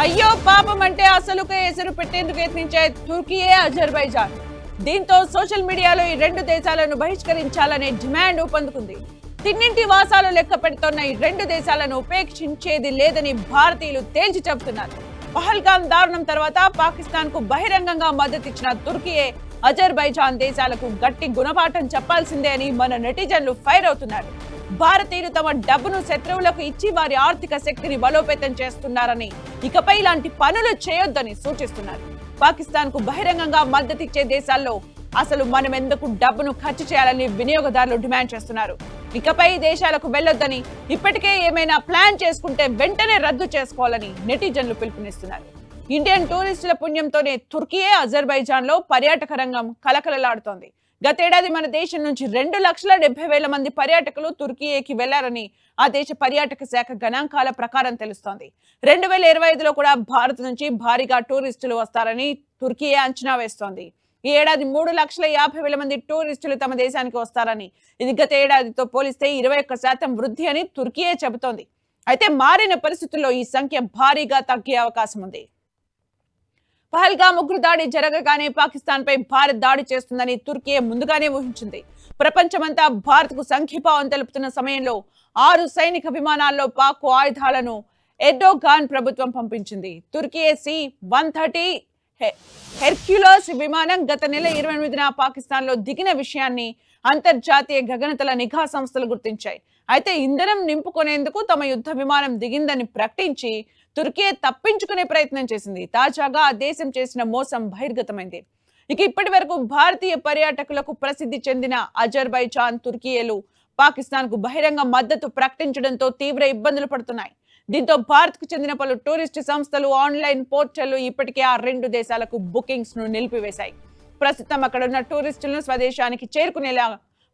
అయ్యో పాపం అంటే అసలుకే ఎసురు పెట్టేందుకు యత్నించే తుర్కీయే అజర్బైజాన్. దీంతో సోషల్ మీడియాలో ఈ రెండు దేశాలను బహిష్కరించాలనే డిమాండ్ ఊపందుకుంది. తిన్నింటి వాసాలు లెక్క పెడుతున్న ఈ రెండు దేశాలను ఉపేక్షించేది లేదని భారతీయులు తేల్చి చెబుతున్నారు. పహల్గాం దారుణం తర్వాత పాకిస్తాన్కు బహిరంగంగా మద్దతిచ్చిన తుర్కీయే అజర్బైజాన్ దేశాలకు గట్టి గుణపాఠం చెప్పాల్సిందే అని మన నెటిజన్లు ఫైర్ అవుతున్నారు. భారతీయులు తమ డబ్బును శత్రువులకు ఇచ్చి వారి ఆర్థిక శక్తిని బలోపేతం చేస్తున్నారని ఇకపై ఇలాంటి పనులు చేయొద్దని సూచిస్తున్నారు. పాకిస్తాన్కు బహిరంగంగా మద్దతిచ్చే దేశాల్లో అసలు మనం ఎందుకు డబ్బును ఖర్చు చేయాలని వినియోగదారులు డిమాండ్ చేస్తున్నారు. ఇకపై దేశాలకు వెళ్ళొద్దని ఇప్పటికే ఏమైనా ప్లాన్ చేసుకుంటే వెంటనే రద్దు చేసుకోవాలని నెటిజన్లు పిలుపునిస్తున్నారు. ఇండియన్ టూరిస్టుల పుణ్యంతోనే తుర్కీయే అజర్బైజాన్లో పర్యాటక రంగం కలకలలాడుతోంది. గతేడాది మన దేశం నుంచి రెండు లక్షల డెబ్బై వేల మంది పర్యాటకులు తుర్కీయేకి వెళ్ళారని ఆ దేశ పర్యాటక శాఖ గణాంకాల ప్రకారం తెలుస్తోంది. రెండు వేల ఇరవై ఐదులో కూడా భారత్ నుంచి భారీగా టూరిస్టులు వస్తారని తుర్కీయే అంచనా వేస్తోంది. ఈ ఏడాది మూడు లక్షల యాభై వేల మంది టూరిస్టులు తమ దేశానికి వస్తారని ఇది గత ఏడాదితో పోలిస్తే ఇరవై ఒక్క శాతం వృద్ధి అని తుర్కీయే చెబుతోంది. అయితే మారిన పరిస్థితుల్లో ఈ సంఖ్య భారీగా తగ్గే అవకాశం ఉంది. పహల్గామ్ ఉగ్ర దాడి జరగగానే పాకిస్తాన్ పై భారత్ దాడి చేస్తుందని తుర్కీ ముందుగానే ఊహించింది. ప్రపంచమంతా భారత్కు సంఘీభావం తెలుపుతున్న సమయంలో ఆరు సైనిక విమానాల్లో పాక్ ఆయుధాలను ఎర్డోగాన్ ప్రభుత్వం పంపించింది. Turkey C one thirty Hercules విమానం గత నెల ఇరవై ఎనిమిదిన పాకిస్తాన్లో దిగిన విషయాన్ని అంతర్జాతీయ గగనతల నిఘా సంస్థలు గుర్తించాయి. అయితే ఇంధనం నింపుకునేందుకు తమ యుద్ధ విమానం దిగిందని ప్రకటించి తుర్కీ తప్పించుకునే ప్రయత్నం చేసింది. తాజాగా ఆ దేశం చేసిన మోసం బహిర్గతమైంది. ఇక ఇప్పటి వరకు భారతీయ పర్యాటకులకు ప్రసిద్ధి చెందిన అజర్బైజాన్ తుర్కీయలు పాకిస్తాన్కు బహిరంగ మద్దతు ప్రకటించడంతో తీవ్ర ఇబ్బందులు పడుతున్నాయి. దీంతో భారత్కు చెందిన పలు టూరిస్ట్ సంస్థలు ఆన్లైన్ పోర్టళ్ళు ఇప్పటికే ఆ రెండు దేశాలకు బుకింగ్స్ను నిలిపివేశాయి. ప్రస్తుతం అక్కడ ఉన్న టూరిస్టులను స్వదేశానికి చేరుకునేలా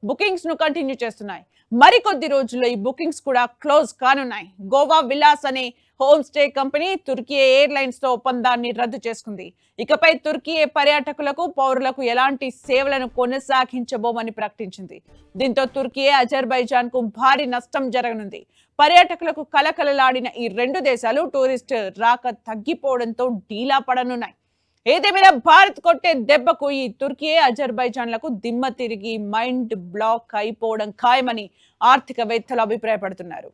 బుకింగ్స్ను కంటిన్యూ చేస్తున్నాయి. మరికొద్ది రోజుల్లో ఈ బుకింగ్స్ కూడా క్లోజ్ కానున్నాయి. గోవా విలాస్ అనే హోమ్ స్టే కంపెనీ తుర్కీ ఎయిర్లైన్స్తో ఒప్పందాన్ని రద్దు చేసుకుంది. ఇకపై తుర్కీ పర్యాటకులకు పౌరులకు ఎలాంటి సేవలను కొనసాగించబోమని ప్రకటించింది. దీంతో తుర్కీ అజర్బైజాన్కు భారీ నష్టం జరగనుంది. పర్యాటకులకు కలకలలాడిన ఈ రెండు దేశాలు టూరిస్ట్ రాక తగ్గిపోవడంతో డీలా పడనున్నాయి. ఏదేమైనా భారత్ కొట్టే దెబ్బకు ఈ తుర్కీ అజర్బైజాన్లకు దిమ్మ తిరిగి మైండ్ బ్లాక్ అయిపోవడం ఖాయమని ఆర్థికవేత్తలు అభిప్రాయపడుతున్నారు.